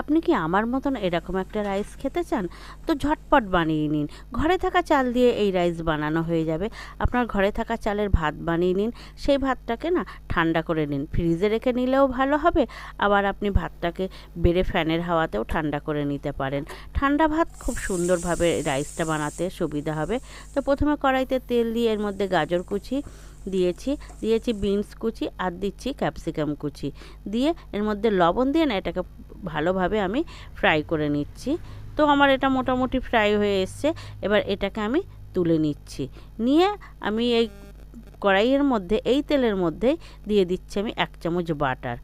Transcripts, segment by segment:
আপনি কি আমার মতন এরকম একটা রাইস খেতে চান? তো ঝটপট বানিয়ে নিন। ঘরে থাকা চাল দিয়ে এই রাইস বানানো হয়ে যাবে। আপনার ঘরে থাকা চালের ভাত বানিয়ে নিন। সেই ভাতটাকে না ঠান্ডা করে নিন। ফ্রিজে রেখে নিলেও ভালো হবে। আবার আপনি ভাতটাকে বেড়ে ফ্যানের হাওয়াতেও ঠান্ডা করে নিতে পারেন। ঠান্ডা ভাত খুব সুন্দরভাবে রাইসটা বানাতে সুবিধা হবে। তো প্রথমে কড়াইতে তেল দিয়ে এর মধ্যে গাজর কুচি দিয়েছি। দিয়েছি বিনস কুচি আর দিচ্ছি ক্যাপসিকাম কুচি। দিয়ে এর মধ্যে লবণ দিয়ে না এটাকে ভালোভাবে আমি ফ্রাই করে নিচ্ছি। তো আমার এটা মোটামুটি ফ্রাই হয়ে এসছে। এবার এটাকে আমি তুলে নিচ্ছি। নিয়ে আমি এই কড়াইয়ের মধ্যে, এই তেলের মধ্যে দিয়ে দিচ্ছি আমি এক চামচ বাটার।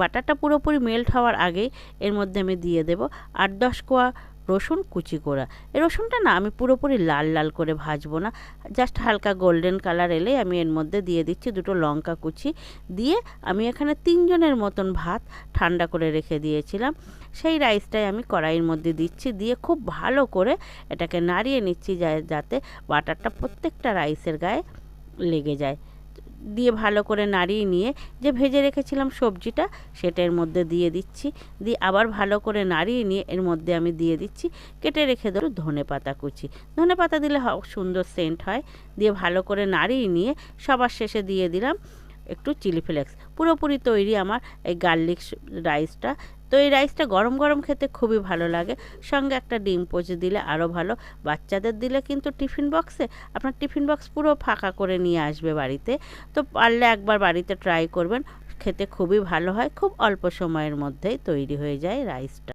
বাটারটা পুরোপুরি মেল্ট হওয়ার আগে এর মধ্যে আমি দিয়ে দেব আট দশ কোয়া রসুন কুচি করা এই রসুনটা না আমি পুরোপুরি লাল লাল করে ভাজবো না। জাস্ট হালকা গোল্ডেন কালার এলেই আমি এর মধ্যে দিয়ে দিচ্ছি দুটো লঙ্কা কুচি। দিয়ে আমি এখানে তিনজনের মতন ভাত ঠান্ডা করে রেখে দিয়েছিলাম। সেই রাইসটাই আমি কড়াইয়ের মধ্যে দিচ্ছি। দিয়ে খুব ভালো করে এটাকে নাড়িয়ে নিচ্ছি যাতে বাটারটা প্রত্যেকটা রাইসের গায়ে লেগে যায়। দিয়ে ভালো করে নাড়িয়ে নিয়ে যে ভেজে রেখেছিলাম সবজিটা সেটা এর মধ্যে দিয়ে দিচ্ছি। দিয়ে আবার ভালো করে নাড়িয়ে নিয়ে এর মধ্যে আমি দিয়ে দিচ্ছি। কেটে রেখে দেবো ধনে পাতা কুচি। ধনে পাতা দিলে সুন্দর সেন্ট হয়। দিয়ে ভালো করে নাড়িয়ে নিয়ে সবার শেষে দিয়ে দিলাম একটু চিলি ফ্লেক্স পুরোপুরি তৈরি আমার এই গার্লিক রাইসটা তো এই রাইসটা গরম গরম খেতে খুবই ভালো লাগে। সঙ্গে একটা ডিম পচে দিলে আরও ভালো। বাচ্চাদের দিলে কিন্তু টিফিন বক্সে আপনার টিফিন বক্স পুরো ফাঁকা করে নিয়ে আসবে বাড়িতে। তো পারলে একবার বাড়িতে ট্রাই করবেন। খেতে খুবই ভালো হয়। খুব অল্প সময়ের মধ্যেই তৈরি হয়ে যায় রাইসটা।